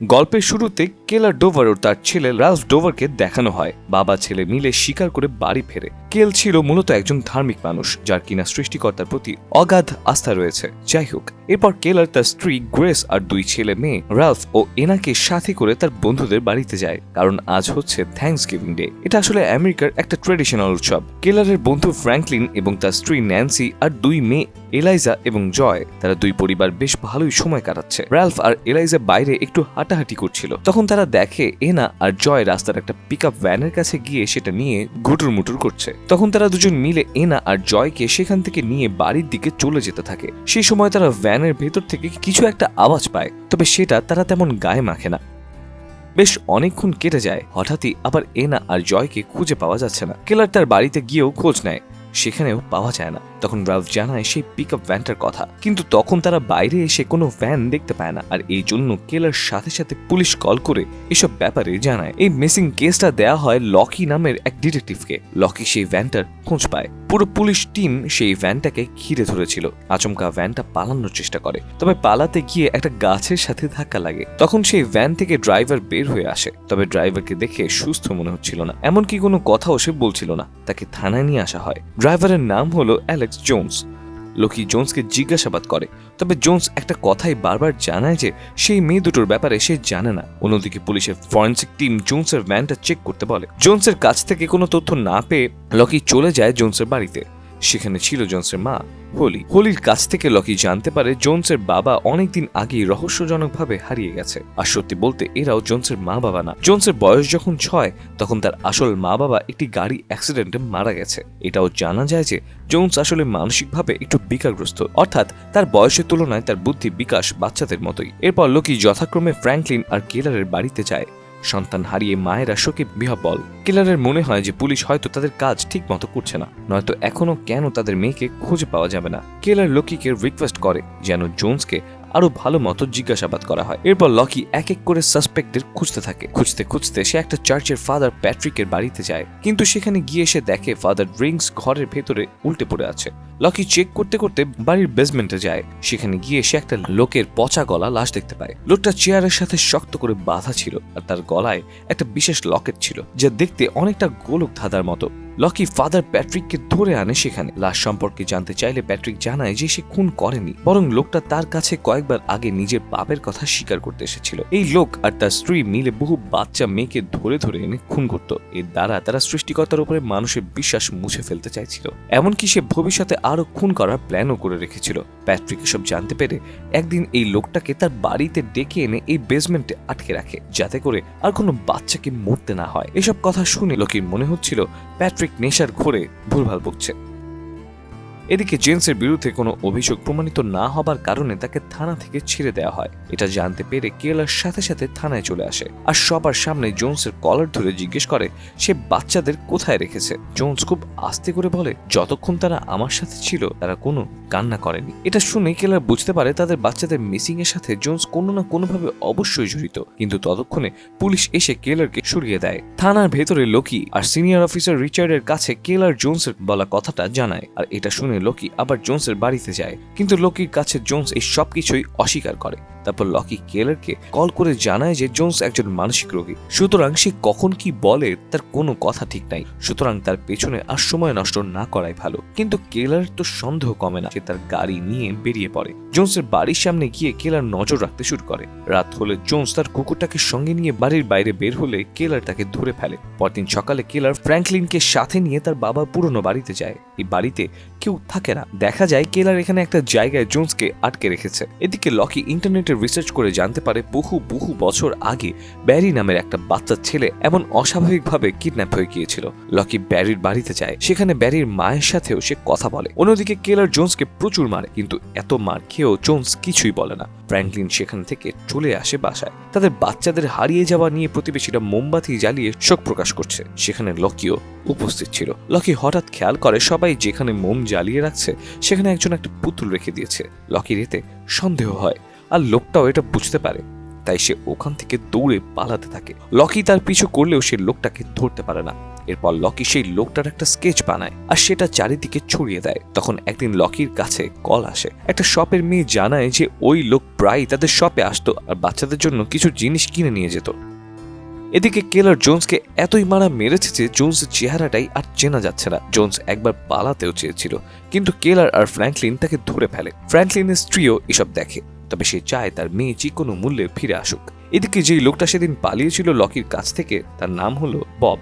গল্পের শুরুতে কেলার ডোভার ও তার ছেলে রালফ ডোভারকে দেখানো হয়। বাবা, ছেলে মিলে শিকার করে বাড়ি ফেরে। কেল ছিল মূলত একজন ধার্মিক মানুষ, যার কিনা সৃষ্টিকর্তার প্রতি অগাধ আস্থা রয়েছে। যাই হোক, এরপর কেলার তার স্ত্রী গ্রেস আর দুই ছেলে মেয়ে রালফ ও এনাকে সাথে করে তার বন্ধুদের বাড়িতে যায়, কারণ আজ হচ্ছে থ্যাংকস গিভিং ডে এটা আসলে আমেরিকার একটা ট্রেডিশনাল উৎসব। কেলারের বন্ধু ফ্র্যাঙ্কলিন এবং তার স্ত্রী ন্যান্সি আর দুই মেয়ে এলাইজা এবং জয় তারা দুই পরিবার বেশ ভালোই সময় কাটাচ্ছে। র্যালফ আর এলাইজা বাইরে একটু হাঁটাহাঁটি করছিল। তখন তারা দেখে এনা আর জয় রাস্তার একটা পিক আপ ভ্যানের কাছে গিয়ে সেটা নিয়ে ঘুটুর মুটুর করছে। তখন তারা দুজন মিলে এনা আর জয়কে সেখান থেকে নিয়ে বাড়ির দিকে চলে যেতে থাকে। সেই সময় তারা ভ্যানের ভেতর থেকে কিছু একটা আওয়াজ পায়, তবে সেটা তারা তেমন গায়ে মাখে না। বেশ অনেকক্ষণ কেটে যায়, হঠাৎই আবার এনা আর জয়কে খুঁজে পাওয়া যাচ্ছে না। কেলার তার বাড়িতে গিয়েও খোঁজ নেয়, সেখানেও পাওয়া যায় না। তখন রালফ জানায় সেই পিক আপ ভ্যানটার কথা। কিন্তু তখন তারা বাইরে এসে কোনো ভ্যান দেখতে পায় না। আর এই জন্য কেলার সাথে সাথে পুলিশ কল করে এসব ব্যাপারে জানায়। এই মিসিং কেসটা দেয়া হয় লকি নামের এক ডিটেকটিভকে লকি সেই ভ্যানটার খোঁজ পায়। পুরো পুলিশ টিম সেই ভ্যানটাকে ঘিরে ধরেছিল। আচমকা ভ্যানটা পালানোর চেষ্টা করে। তবে পালাতে গিয়ে একটা গাছের সাথে ধাক্কা লাগে। তখন সেই ভ্যান থেকে ড্রাইভার বের হয়ে আসে। তবে ড্রাইভারকে দেখে সুস্থ মনে হচ্ছিল না। এমনকি কোনো কথাও সে বলছিল না। তাকে থানায় নিয়ে আসা হয়। ড্রাইভারের নাম হলো অ্যালেক্স জোন্স লোকি জোন্সকে জিজ্ঞাসাবাদ করে, তবে জোন্স একটা কথাই বারবার জানায় যে সেই মেয়ে দুটোর ব্যাপারে সে জানে না। অন্যদিকে পুলিশের ফরেন্সিক টিম জোন্সের ভ্যানটা চেক করতে বলে। জোন্সের কাছ থেকে কোনো তথ্য না পেয়ে লকি চলে যায় জোন্সের বাড়িতে। সেখানে ছিল জোন্সের মা, হোলি। হোলির কাছ থেকে লকি জানতে পারে জোন্সের বাবা অনেকদিন আগেই রহস্যজনকভাবে হারিয়ে গেছে। আর সত্যি বলতে এরাও জোন্সের মা বাবা না। জোন্সের বয়স যখন ছয়, তখন তার আসল মা বাবা একটি গাড়ি অ্যাক্সিডেন্টে মারা গেছে। এটাও জানা যায় যে জোন্স আসলে মানসিকভাবে একটু বিকারগ্রস্ত। অর্থাৎ তার বয়সের তুলনায় তার বুদ্ধি বিকাশ বাচ্চাদের মতোই। এরপর লোকি যথাক্রমে ফ্র্যাঙ্কলিন আর কেলারের বাড়িতে যায়। সন্তান হারিয়ে মায়েরা শোকে বিহবল। কিলারের মনে হয় যে পুলিশ হয়তো তাদের কাজ ঠিক মতো করছে না, নয়তো এখনও কেন তাদের মেয়েকে খুঁজে পাওয়া যাবে না। কেলার লকিকে রিকোয়েস্ট করে যেন জোন্সকে আরও ভালো মতো জিজ্ঞাসাবাদ করা হয়। এরপর লকি এক এক করে সাসপেক্টের খুঁজতে থাকে। খুঁজতে খুঁজতে সে একটা চার্চের ফাদার প্যাট্রিকের বাড়িতে যায়। কিন্তু সেখানে গিয়ে সে দেখে ফাদার ড্রিঙ্কস ঘরের ভেতরে উল্টে পড়ে আছে। লকি চেক করতে করতে বাড়ির বেসমেন্টে যায়। সেখানে গিয়ে সে একটা লোকের পচা গলা লাশ দেখতে পায়। লোকটা চেয়ারের সাথে শক্ত করে বাঁধা ছিল আর তার গলায় একটা বিশেষ লকেট ছিল, যা দেখতে অনেকটা গোলক ধাঁধার মতো। লকি ফাদার প্যাট্রিককে ধরে আনে সেখানে। লাশ সম্পর্কে জানতে চাইলে প্যাট্রিক জানায় যে সে খুন করেনি, বরং লোকটা তার কাছে কয়েকবার আগে নিজের পাপের কথা স্বীকার করতে এসেছিল। এই লোক আর তার স্ত্রী মিলে বহু বাচ্চা মেয়েকে ধরে ধরে এনে খুন করত। এর দ্বারা তারা সৃষ্টিকর্তার উপরে মানুষের বিশ্বাস মুছে ফেলতে চাইছিল। এমনকি সে ভবিষ্যতে আরও খুন করার প্ল্যানও করে রেখেছিল। প্যাট্রিক এসব জানতে পেরে একদিন এই লোকটাকে তার বাড়িতে ডেকে এনে এই বেসমেন্টে আটকে রাখে, যাতে করে আর কোনো বাচ্চাকে মরতে না হয়। এসব কথা শুনে লোকের মনে হচ্ছিল প্যাট্রিক নেশার ঘোরে ভুলভাল বকছে এদিকে জেমসের বিরুদ্ধে কোনো অভিযোগ প্রমাণিত না হবার কারণে তাকে থানা থেকে ছেড়ে দেওয়া হয়। এটা জানতে পেরে কেলার সাথে সাথে থানায় চলে আসে। আর সবার সামনে জোন্সের কলার ধরে জিজ্ঞেস করে, সে বাচ্চাদের কোথায় রেখেছে? জোন্স খুব আস্তে করে বলে, যতক্ষণ তারা আমার সাথে ছিল, তারা কোনো কান্না করেনি। এটা শুনে কেলার বুঝতে পারে তাদের বাচ্চাদের মিসিং এর সাথে জোন্স কোনো না কোনোভাবে অবশ্যই জড়িত। কিন্তু ততক্ষণে পুলিশ এসে কেলারকে সরিয়ে দেয়। থানার ভেতরে লোকি আর সিনিয়র অফিসার রিচার্ডের কাছে কেলার জোন্সের বলা কথাটা জানায়। আর এটা শুনে লোকি আবার জোন্সের বাড়িতে যায়। কিন্তু লোকির কাছে জোন্স এই সবকিছুই অস্বীকার করে। তারপর লকি কেলারকে কল করে জানায় যে জোন্স একজন মানসিক রোগী। সুতরাং সে কখন কি বলে তার কোনো কথা ঠিক নাই। সুতরাং তার পেছনে আর সময় নষ্ট না করাই ভালো। কিন্তু কেলার তো সন্দেহ কমে না। সে তার গাড়ি নিয়ে বেরিয়ে পড়ে। জোন্সের বাড়ির সামনে গিয়ে কেলার নজর রাখতে শুরু করে। রাত হলে জোন্স তার কুকুরটাকে সঙ্গে নিয়ে বাড়ির বাইরে বের হলে কেলার তাকে ধরে ফেলে। পরদিন সকালে কেলার ফ্র্যাঙ্কলিনকে সাথে নিয়ে তার বাবা পুরনো বাড়িতে যায়। এই বাড়িতে কেউ থাকে না। দেখা যায় কেলার এখানে একটা জায়গায় জোন্সকে আটকে রেখেছে। এদিকে লকি ইন্টারনেটে রিসার্চ করে জানতে পারে বহু বহু বছর আগে ব্যারি নামের একটা বাচ্চা ছেলে এমন অস্বাভাবিকভাবে কিডন্যাপ হয়ে গিয়েছিল। লকি ব্যারির বাড়িতে যায়, সেখানে ব্যারির মায়ের সাথেও সে কথা বলে। অন্যদিকে কেলার জোন্সকে প্রচুর মারে, কিন্তু এত মার খেয়েও জোন্স কিছুই বলে না। ফ্র্যাঙ্কলিন সেখান থেকে চলে আসে বাসায়। তাদের বাচ্চাদের হারিয়ে যাওয়া নিয়ে প্রতিবেশীরা মোমবাতি জ্বালিয়ে শোক প্রকাশ করছে। সেখানে লকিও উপস্থিত ছিল। লকি হঠাৎ খেয়াল করে, সবাই যেখানে মোম জ্বালিয়ে রাখছে, সেখানে একজন একটা পুতুল রেখে দিয়েছে। লকির এতে সন্দেহ হয়। আর লোকটাও এটা বুঝতে পারে। তাই সে ওখান থেকে দৌড়ে পালাতে থাকে। লকি তার পিছু করলেও সে লোকটাকে ধরতে পারে না। এরপর লকি সেই লোকটার একটা স্কেচ বানায় আর সেটা চারিদিকে ছড়িয়ে দেয়। তখন একদিন লকির কাছে কল আসে। একটা শপের মেয়ে জানায় যে ওই লোক প্রায় তাদের শপে আসতো আর বাচ্চাদের জন্য কিছু জিনিস কিনে নিয়ে যেত। এদিকে কেলার জোন্সকে এতই মারা মেরেছে যে জোন্সের চেহারাটাই আর চেনা যাচ্ছে না। জোন্স একবার পালাতেও চেয়েছিল। কিন্তু কেলার আর ফ্র্যাঙ্কলিন তাকে ধরে ফেলে। ফ্র্যাঙ্কলিনের স্ত্রীও এসব দেখে। তবে সে চায় তার মেয়ে যে কোনো মূল্যে ফিরে আসুক। এদিকে যেই লোকটা সেদিন পালিয়েছিল লকির কাছ থেকে, তার নাম হলো বব।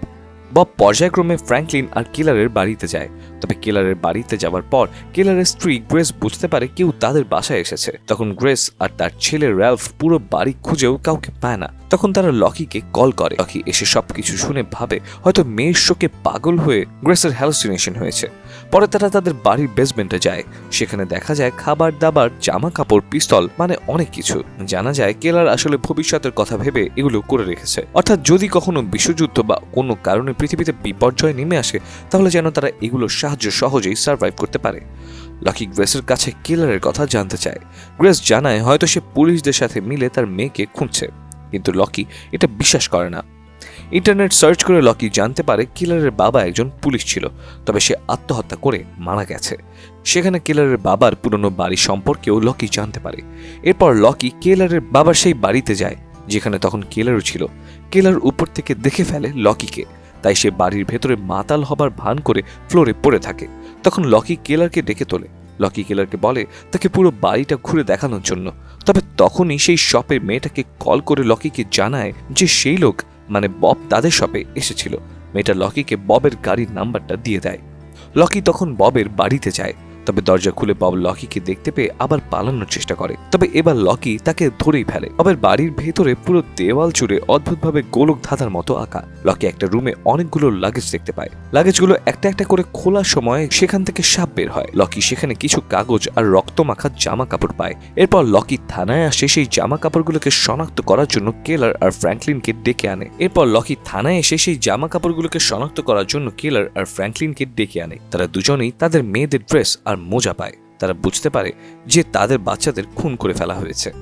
বব পর্যায়ক্রমে ফ্র্যাঙ্কলিন আর কেলারের বাড়িতে যায়। তবে কেলারের বাড়িতে যাওয়ার পর কেলারের স্ত্রী গ্রেস বুঝতে পারে কেউ তাদের বাসায় এসেছে। তখন গ্রেস আর তার ছেলে র্যালফ পুরো বাড়ি খুঁজেও কাউকে পায় না। তখন তারা লকিকে কল করে। লকি এসে সবকিছু শুনে ভাবে, হয়তো মেয়ের শোকে পাগল হয়ে গ্রেসের হ্যালুসিনেশন হয়েছে। পরে তারা তাদের বাড়ির বেসমেন্টে যায়। সেখানে দেখা যায় খাবার দাবার জামা কাপড় পিস্তল মানে অনেক কিছু। জানা যায় কেলার আসলে ভবিষ্যতের কথা ভেবে এগুলো করে রেখেছে। অর্থাৎ যদি কখনো বিশ্বযুদ্ধ বা কোনো কারণে পৃথিবীতে বিপর্যয় নেমে আসে, তাহলে যেন তারা এগুলোর সাহায্য সহজেই সার্ভাইভ করতে পারে। লকি গ্রেসের কাছে কিলারের কথা জানতে চায়। গ্রেস জানায় হয়তো সে পুলিশদের সাথে মিলে তার মেয়েকে খুঁজছে। কিন্তু লকি এটা বিশ্বাস করে না। ইন্টারনেট সার্চ করে লকি জানতে পারে কিলারের বাবা একজন পুলিশ ছিল, তবে সে আত্মহত্যা করে মারা গেছে। সেখানে কেলারের বাবার পুরনো বাড়ি সম্পর্কেও লকি জানতে পারে। এরপর লকি কেলারের বাবার সেই বাড়িতে যায়, যেখানে তখন কেলারও ছিল। কেলার উপর থেকে দেখে ফেলে লকিকে, তাই সে বাড়ির ভেতরে মাতাল হবার ভান করে ফ্লোরে পড়ে থাকে। তখন লকি কেলারকে ডেকে তোলে। লকি কেলারকে বলে, তাকে পুরো বাড়িটা ঘুরে দেখানোর জন্য। তবে তখনই সেই শপের মেয়েটাকে কল করে লকিকে জানায় যে সেই লোক মানে বব তাদের শপে এসেছিল। মেয়েটা লকিকে ববের গাড়ির নাম্বারটা দিয়ে দেয়। লকি তখন ববের বাড়িতে যায়। তবে দরজা খুলে বব লকিকে দেখতে পেয়ে আবার পালানোর চেষ্টা করে। তবে এবার লকি তাকে ধরেই ফেলে। ববের বাড়ির ভেতরে পুরো দেওয়াল জুড়ে অদ্ভুতভাবে গোলক ধাঁধার মতো আঁকা। লকি একটা রুমে অনেকগুলো লাগেজ দেখতে পায়। লাগেজগুলো একটা একটা করে খোলার সময় সেখান থেকে সাপ বের হয়। লকি সেখানে কিছু কাগজ আর রক্ত মাখা জামা কাপড় পায়। এরপর লকি থানায় আসে, সেই জামা কাপড়গুলোকে শনাক্ত করার জন্য কেলার আর ফ্র্যাঙ্কলিনকে ডেকে আনে। এরপর লকি থানায় এসে সেই জামা কাপড়গুলোকে শনাক্ত করার জন্য কেলার আর ফ্র্যাঙ্কলিনকে ডেকে আনে। তারা দুজনেই তাদের মেয়েদের ড্রেস আর মোজা পায়। তারা বুঝতে পারে যে তাদের বাচ্চাদের খুন করে ফেলা হয়েছে।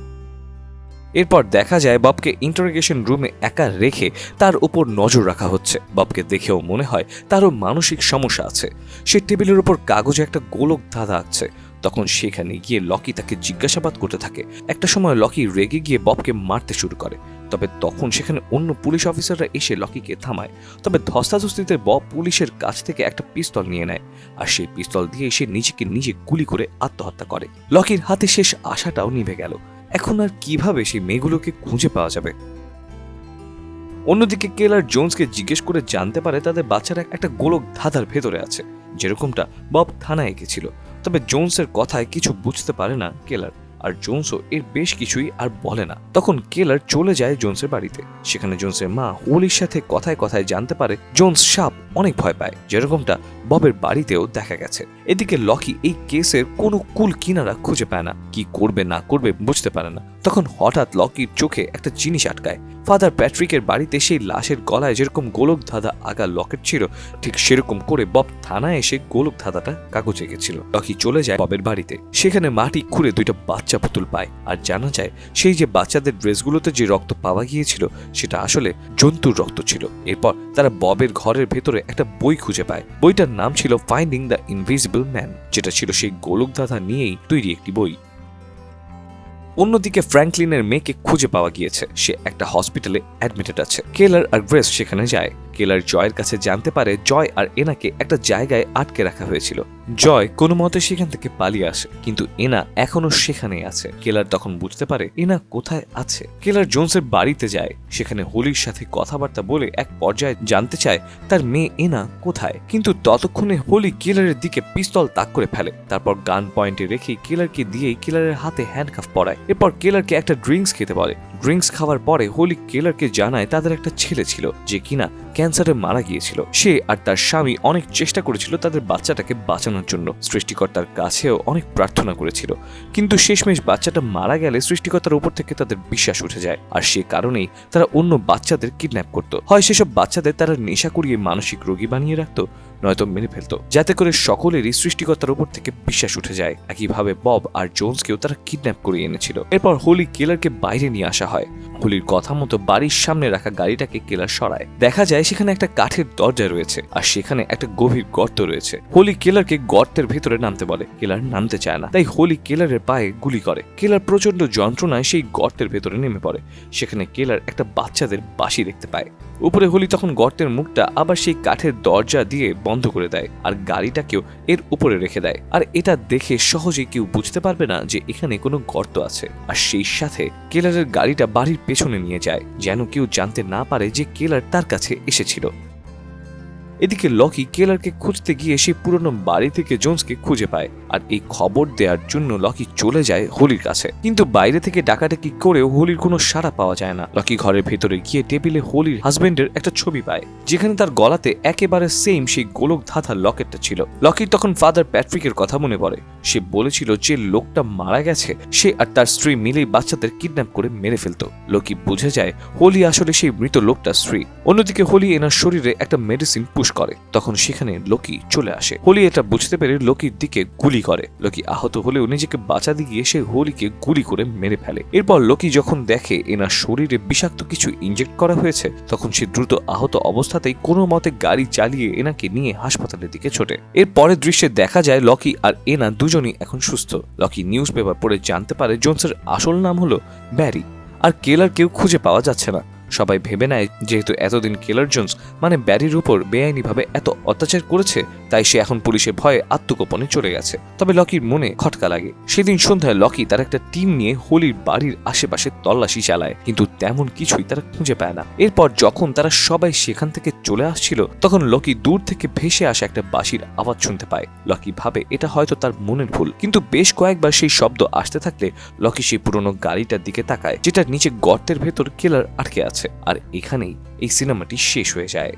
এরপর দেখা যায় ববকে ইন্টারোগেশন রুমে একা রেখে তার উপর নজর রাখা হচ্ছে। ববকে দেখেও মনে হয় তারও মানসিক সমস্যা আছে। সে টেবিলের উপর কাগজে একটা গোলক ধাঁধা আছে তখন সেখানে গিয়ে লকি তাকে জিজ্ঞাসাবাদ করতে থাকে। একটা সময় লকি রেগে গিয়ে ববকে মারতে শুরু করে। তবে তখন সেখানে অন্য পুলিশ অফিসাররা এসে লকিকে থামায়। তবে ধস্তাধস্তিতে বব পুলিশের কাছ থেকে একটা পিস্তল নিয়ে নেয়। আর সেই পিস্তল দিয়ে সে নিজেকে নিজে গুলি করে আত্মহত্যা করে। লকির হাতে শেষ আশাটাও নিভে গেল। এখন আর কীভাবে সেই মেয়েগুলোকে খুঁজে পাওয়া যাবে? অন্যদিকে কেলার জোন্সকে জিজ্ঞেস করে জানতে পারে তাদের বাচ্চারা একটা গোলক ধাঁধার ভেতরে আছে। যেরকমটা বব থানায় এঁকেছিল তবে জোন্সের কথায় কিছু বুঝতে পারে না কেলার। আর জোন্সও এর বেশ কিছুই আর বলে না। তখন কেলার চলে যায় জোন্সের বাড়িতে। সেখানে জোন্সের মা হোলির সাথে কথায় কথায় জানতে পারে জোন্স সাপ অনেক ভয় পায়। যেরকমটা ববের বাড়িতেও দেখা গেছে। এদিকে লকি এই কেসের কোনো কুল কিনারা খুঁজে পায় না। কি করবে না করবে বুঝতে পারে না। তখন হঠাৎ লকির চোখে একটা জিনিস আটকায়। ফাদার প্যাট্রিকের বাড়িতে সেই লাশের গলায় যেরকম গোলক ধাঁধা আগা লকেট ছিল, ঠিক সেরকম করে বব থানায় এসে গোলক ধাঁধাটা কাগজে গেছিল। লকি চলে যায় ববের বাড়িতে। সেখানে মাটি খুঁড়ে দুইটা বাচ্চা পুতুল পায়। আর জানা যায়, সেই যে বাচ্চাদের ড্রেসগুলোতে যে রক্ত পাওয়া গিয়েছিল, সেটা আসলে জন্তুর রক্ত ছিল। এরপর তারা ববের ঘরের ভেতরে একটা বই খুঁজে পায়। বইটার নাম ছিল ফাইন্ডিং দ্য ইনভিজিবল ম্যান যেটা ছিল সেই গোলক ধাঁধা নিয়েই তৈরি একটি বই। অন্যদিকে ফ্র্যাঙ্কলিনের মেয়েকে খুঁজে পাওয়া গিয়েছে। সে একটা হসপিটালে অ্যাডমিটেড আছে। কেলার আর গ্রেস সেখানে যায়। কেলার জয়ের কাছে জানতে পারে জয় আর এনাকে একটা জায়গায় আটকে রাখা হয়েছিল। জয় কোনো মতে সেখান থেকে পালিয়ে আসে, কিন্তু এনা এখনও সেখানেই আছে। কেলার তখন বুঝতে পারে এনা কোথায় আছে। কেলার জোনসের বাড়িতে যায়, সেখানে হোলির সাথে কথাবার্তা বলে এক পর্যায়ে জানতে চায় তার মেয়ে এনা কোথায়। কিন্তু ততক্ষণে হোলি কেলারের দিকে পিস্তল তাক করে ফেলে। তারপর গান পয়েন্টে রেখে কেলারকে দিয়েই কেলারের হাতে হ্যান্ডকাফ পরায়। এরপর কেলারকে একটা ড্রিঙ্কস খেতে বলে। ড্রিঙ্কস খাওয়ার পরে হোলি কেলারকে জানায় তাদের একটা ছেলে ছিল, যে কিনা ক্যান্সারে মারা গিয়েছিল। সে আর তার স্বামী অনেক চেষ্টা করেছিল তাদের বাচ্চাটাকে বাঁচানোর জন্য। সৃষ্টিকর্তার কাছেও অনেক প্রার্থনা করেছিল। কিন্তু শেষমেশ বাচ্চাটা মারা গেলে সৃষ্টিকর্তার উপর থেকে তাদের বিশ্বাস উঠে যায়। আর সে কারণেই তারা অন্য বাচ্চাদের কিডন্যাপ করত। হয় সেসব বাচ্চাদের তারা নেশা করিয়ে মানসিক রোগী বানিয়ে রাখতো নয়তো মেরে ফেলতো। যাতে করে সকলেরই সৃষ্টিকর্তার উপর থেকে বিশ্বাস উঠে যায়। একইভাবে বব আর জোন্সকেও তারা কিডন্যাপ করে এনেছিল। এরপর হোলি কেলারকে বাইরে নিয়ে আসা হয়। হোলির কথা মতো বাড়ির সামনে রাখা গাড়িটাকে কেলার সরায়। দেখা যায় সেখানে একটা কাঠের দরজা রয়েছে আর সেখানে একটা গভীর গর্ত রয়েছে। হোলি কেলারকে গর্তের ভেতরে নামতে বলে। কেলার নামতে চায় না। তাই হোলি কেলারের পায়ে গুলি করে। কেলার প্রচণ্ড যন্ত্রণায় সেই গর্তের ভেতরে নেমে পড়ে। সেখানে কেলার একটা বাচ্চাদের বাঁশি দেখতে পায়। উপরে হলি তখন গর্তের মুখটা আবার সেই কাঠের দরজা দিয়ে বন্ধ করে দেয় আর গাড়িটাকেও এর উপরে রেখে দেয়। আর এটা দেখে সহজে কেউ বুঝতে পারবে না যে এখানে কোনো গর্ত আছে। আর সেই সাথে কেলারের গাড়িটা বাড়ির পেছনে নিয়ে যায়, যেন কেউ জানতে না পারে যে কেলার তার কাছে এসেছিল। এদিকে লকি কেলারকে খুঁজতে গিয়ে সেই পুরনো বাড়ি থেকে জোন্সকে খুঁজে পায়, আর এই খবর দেওয়ার জন্য লকি চলে যায় হোলির কাছে। কিন্তু বাইরে থেকে ডাকাডাকি করেও হোলির কোনো সাড়া পাওয়া যায় না। লকি ঘরের ভেতরে গিয়ে টেবিলে হোলির হাজবেন্ডের একটা ছবি পায়, যেখানে তার গলাতে একেবারে সেম সেই গোলক ধাঁধা লকেটটা ছিল। লকির তখন ফাদার প্যাট্রিকের কথা মনে পড়ে। সে বলেছিল যে লোকটা মারা গেছে, সে আর তার স্ত্রী মিলেই বাচ্চাদের কিডন্যাপ করে মেরে ফেলতো। লকি বুঝে যায়, হোলি আসলে সেই মৃত লোকটার স্ত্রী। অন্যদিকে হোলি এনার শরীরে একটা মেডিসিন পুশ করে, তখন সেখানে লোকি চলে আসে। হোলি এটা বুঝতে পেরে লোকির দিকে গুলি করে। লোকি আহত হলেও নিজেকে বাঁচাতে গিয়ে সে হোলিকে গুলি করে মেরে ফেলে। এরপর লোকি যখন দেখে এনার শরীরে বিষাক্ত কিছু ইনজেক্ট করা হয়েছে, তখন সে দ্রুত আহত অবস্থাতেই কোনো মতে গাড়ি চালিয়ে এনাকে নিয়ে হাসপাতালের দিকে ছোটে। এর পরের দৃশ্যে দেখা যায় লকি আর এনা দুজনই এখন সুস্থ। লকি নিউজ পেপার পড়ে জানতে পারে জোনসের আসল নাম হলো ব্যারি আর কেলার কেউ খুঁজে পাওয়া যাচ্ছে না। সবাই ভেবে নেয় যেহেতু এতদিন কেলার জোন্স মানে ব্যারির উপর বেআইনিভাবে এত অত্যাচার করেছে তাই সে এখন পুলিশের ভয়ে আত্মগোপনে চলে গেছে। তবে লকির মনে খটকা লাগে। সেদিন সন্ধ্যায় লকি তার একটা টিম নিয়ে হোলির বাড়ির আশেপাশে তল্লাশি চালায়, কিন্তু তেমন কিছুই তারা খুঁজে পায় না। এরপর যখন তারা সবাই সেখান থেকে চলে আসছিল, তখন লকি দূর থেকে ভেসে আসা একটা বাঁশির আওয়াজ শুনতে পায়। লকি ভাবে, এটা হয়তো তার মনের ভুল। কিন্তু বেশ কয়েকবার সেই শব্দ আসতে থাকলে লকি সেই পুরনো গাড়িটার দিকে তাকায়, যেটার নিচে গর্তের ভেতর কেলার আটকে আছে। আর এখানেই এই সিনেমাটি শেষ হয়ে যায়।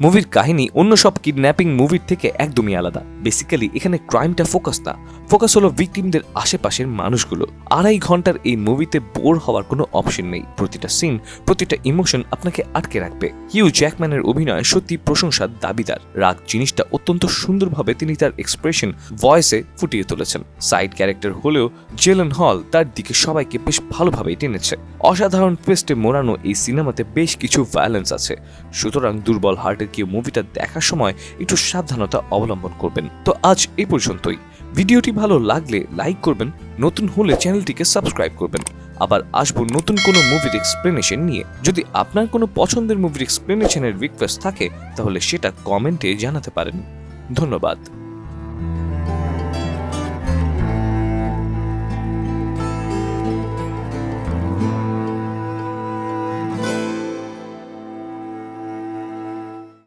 মুভির কাহিনী অন্য সব কিডন্যাপিং মুভির থেকে একদমই আলাদা। বেসিক্যালি এখানে ক্রাইমটা ফোকাস না ফোকাস হলো ভিকটিমদের আশেপাশের মানুষগুলো। আড়াই ঘণ্টার এই মুভিতে বোর হওয়ার কোনো অপশন নেই। প্রতিটা সিন, প্রতিটা ইমোশন আপনাকে আটকে রাখবে। হিউ জ্যাকম্যানের অভিনয় সত্যি প্রশংসার দাবিদার। রাগ জিনিসটা অত্যন্ত সুন্দরভাবে তিনি তার এক্সপ্রেশন, ভয়েসে ফুটিয়ে তুলেছেন। সাইড ক্যারেক্টার হলেও জেলন হল তার দিকে সবাইকে বেশ ভালোভাবেই টেনেছে। অসাধারণ টুইস্টে মোড়ানো এই সিনেমাতে বেশ কিছু ভায়োলেন্স আছে। সুতরাং দুর্বল হার্টের কেউ মুভিটা দেখার সময় একটু সাবধানতা অবলম্বন করবেন। তো আজ এই পর্যন্তই। ভিডিওটি ভালো লাগলে লাইক করবেন, নতুন হলে চ্যানেলটিকে সাবস্ক্রাইব করবেন। আবার আসব নতুন কোনো মুভির এক্সপ্লেনেশন নিয়ে। যদি আপনার কোনো পছন্দের মুভির এক্সপ্লেনেশনের রিকোয়েস্ট থাকে, তাহলে সেটা কমেন্টে জানাতে পারেন। ধন্যবাদ।